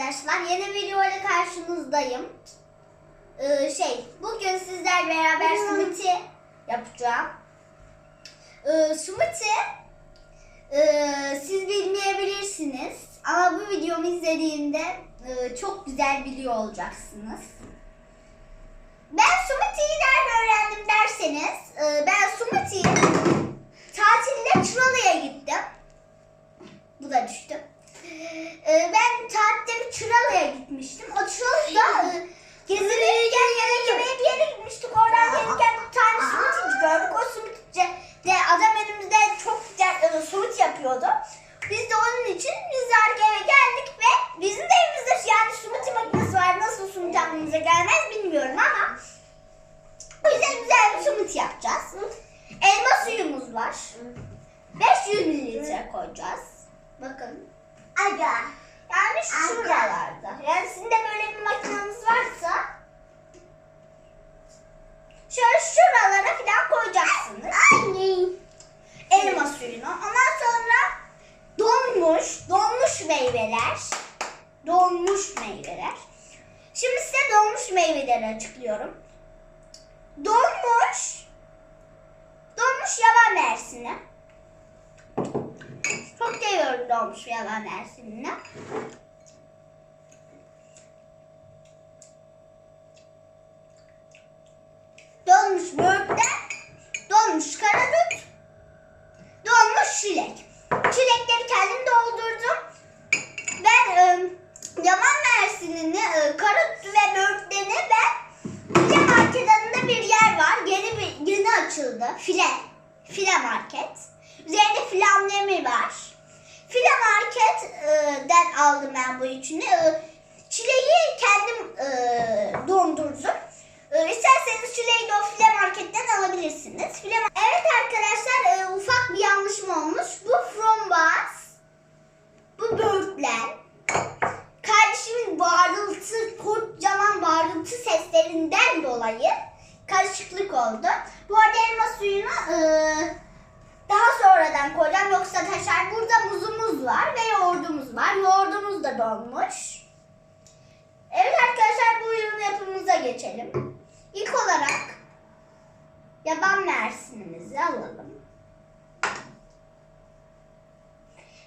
arkadaşlar. Yeni video ile karşınızdayım. Ee, şey, bugün sizler beraber smoothie yapacağım. Ee, smoothie e, siz bilmeyebilirsiniz. Ama bu videomu izlediğinde e, çok güzel biliyor olacaksınız. Ben smoothie'yi nerede öğrendim derseniz, e, ben smoothie'yi tatilde Çıralı'ya gittim. Bu da düştü. Ee, ben tatilde bir Çıralı'ya gitmiştim. O Çıralı'da e, gezinirken yemek yemeye bir yere gitmiştik. Oradan gelirken bir tane smoothie gördük. O smoothie de adam önümüzde çok güzel e, smoothie yapıyordu. Biz de onun için biz arka eve geldik ve bizim de evimizde yani smoothie makinesi var. Nasıl smoothie aklınıza gelmez bilmiyorum ama yüzden güzel bir smoothie yapacağız. Elma suyumuz var. 500 mililitre koyacağız. Bakın. Aga. Yani şuralarda. Yani sizin de böyle bir makineniz varsa şöyle şuralara falan koyacaksınız. Anne. Elma suyunu. Ondan sonra donmuş, donmuş meyveler. Donmuş meyveler. Şimdi size donmuş meyveleri açıklıyorum. Donmuş, donmuş yaban mersini. Çok seviyorum donmuş yaban mersinini. Donmuş böğürtlen, donmuş karadut, donmuş çilek. Çilekleri kendim doldurdum. Ben e, yaman mersinini, e, karadut ve böğürtleni ben File market adında bir yer var. Yeni bir yeni açıldı. File. File market. Üzerinde file amblemi var. File marketten aldım ben bu üçünü. E, Çileği kendim e, dondurdum. E, İsterseniz çileği de o file marketten alabilirsiniz. File evet arkadaşlar e, ufak bir yanlışım olmuş. Bu frambuaz. Bu böğürtlen. Kardeşimin bağırıltı, kocaman bağırıltı seslerinden dolayı karışıklık oldu. Bu arada elma suyunu e, daha sonradan koyacağım yoksa taşar. Burada muzumuz var ve yoğurdumuz var. Yoğurdumuz da donmuş. Evet arkadaşlar bu ürün yapımıza geçelim. İlk olarak yaban mersinimizi alalım.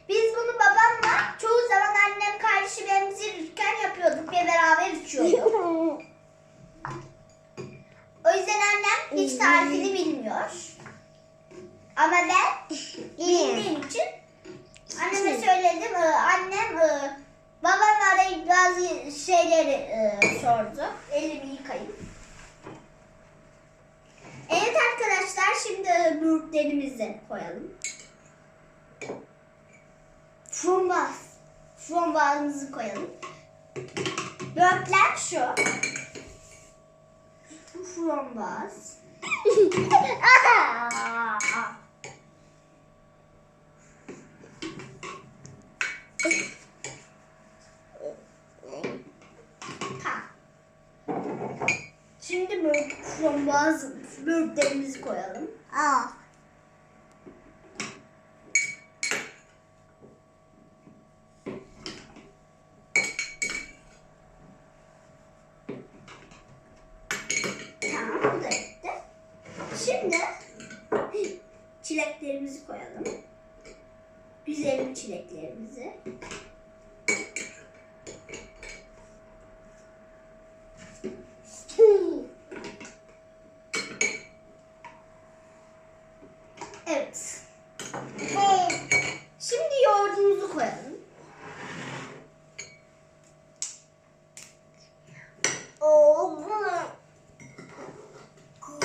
Biz bunu babamla çoğu zaman annem kardeşim emzirirken yapıyorduk ve beraber içiyorduk. O yüzden annem hiç tarifini bilmiyor. Ama ben bildiğim için anneme söyledim. Ee, Annem e, babamla arayıp bazı şeyleri e, sordu. Elimi yıkayayım. Evet arkadaşlar şimdi e, böğürtlerimizi koyalım. Frombaz. Frombazımızı koyalım. Böğürtler şu. Frombaz. Ha. Şimdi böyle frombaz böğürtlerimizi koyalım. Aa. Tamam bu da bitti. Şimdi çileklerimizi koyalım. Güzelim çileklerimizi. Evet. Şimdi yoğurdumuzu koyalım.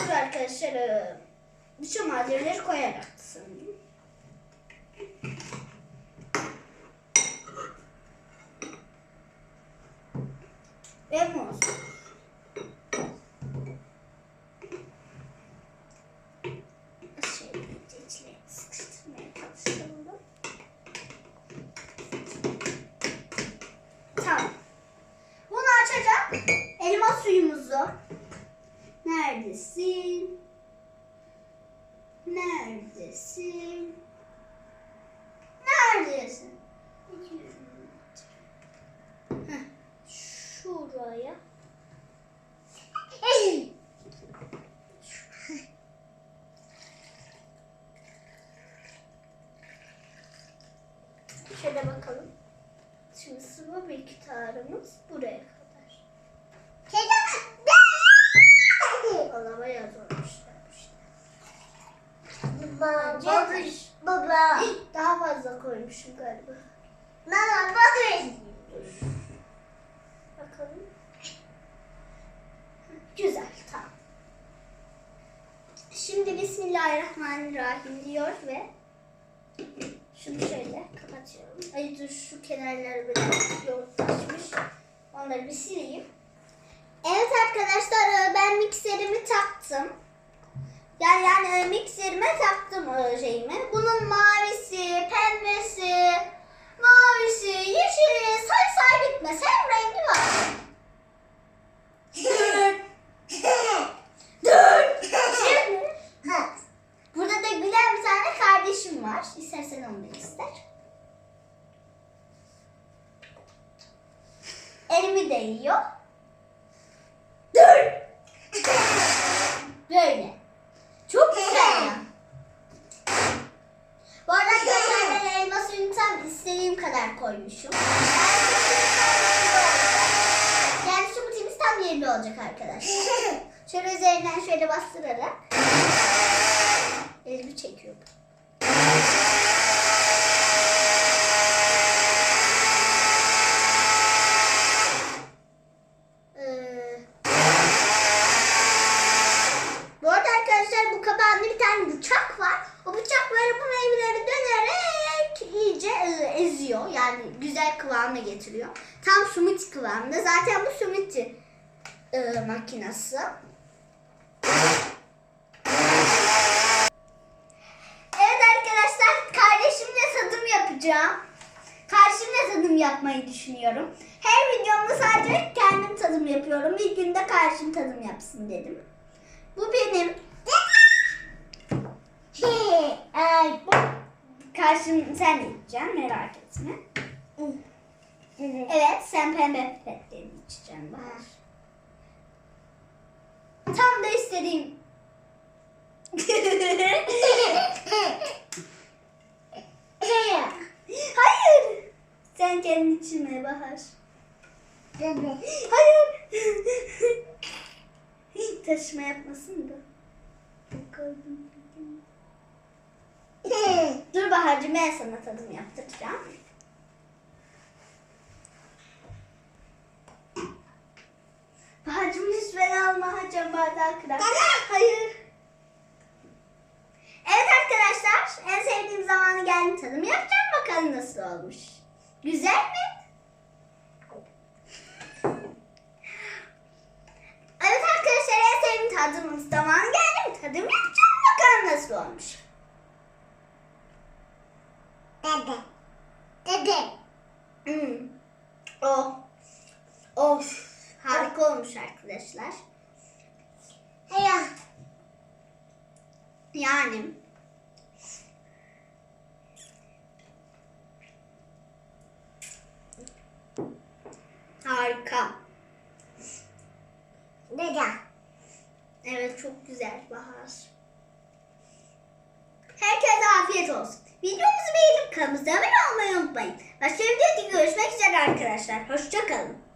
Dur e, bütün malzemeleri koyarak sanırım. Ve muz. Tamam. Bunu açacağım. Elma suyumuzu. Neredesin? Neredesin? Neredesin? Heh, şuraya. Bence Baba. daha fazla koymuşum galiba. Baba baba. Bakalım. Güzel, tamam. Şimdi Bismillahirrahmanirrahim diyor ve şunu şöyle kapatıyorum. Ay dur şu kenarları biraz yoğurtlaşmış. Onları bir sileyim. Evet arkadaşlar ben mikserimi taktım. Yani yani e, mikserime taktım e, şeyimi. Bunun mavisi, pembesi, mavisi, yeşili, say say bitmez. Her rengi var. Şimdi burada da gülen bir kardeşim var. İstersen onu ister. Elimi değiyor. Dur. Böyle. Çok güzel ya. Bu arada arkadaşlar ben elma suyunu tam istediğim kadar koymuşum. Yani smoothie'miz tam yerli olacak arkadaşlar. Şöyle üzerinden şöyle bastırarak elimi çekiyorum. Yani güzel kıvamına getiriyor. Tam smoothie kıvamında. Zaten bu smoothie e, makinesi. Evet arkadaşlar kardeşimle tadım yapacağım. Karşımla tadım yapmayı düşünüyorum. Her videomda sadece kendim tadım yapıyorum. Bir günde karşım tadım yapsın dedim. Bu benim. Ay, bu karşım sen yiyeceksin merak etme. Evet sen pembe pipetlerini içeceksin Bahar. İstediğim. Hayır. Sen kendin içme Bahar. Hayır. Taşıma yapmasın da. Dur Bahar'cığım ben sana tadım yaptıracağım. Bahar'cığım lütfen alma hacam bardağı kırar. Hayır. Evet arkadaşlar en sevdiğim zamanı geldi tadım yapacağım bakalım nasıl olmuş. Güzel mi? Evet arkadaşlar en sevdiğim tadımın zamanı geldi? Tadım yapacağım bakalım nasıl olmuş. Dede. Dede. Hmm. Oh. Arkadaşlar. Hayır. Yani. Harika. Dede. Evet çok güzel Bahar. Herkese afiyet olsun. Videomuzu beğenip kanalımıza abone olmayı unutmayın. Başka videoda görüşmek üzere arkadaşlar. Hoşçakalın.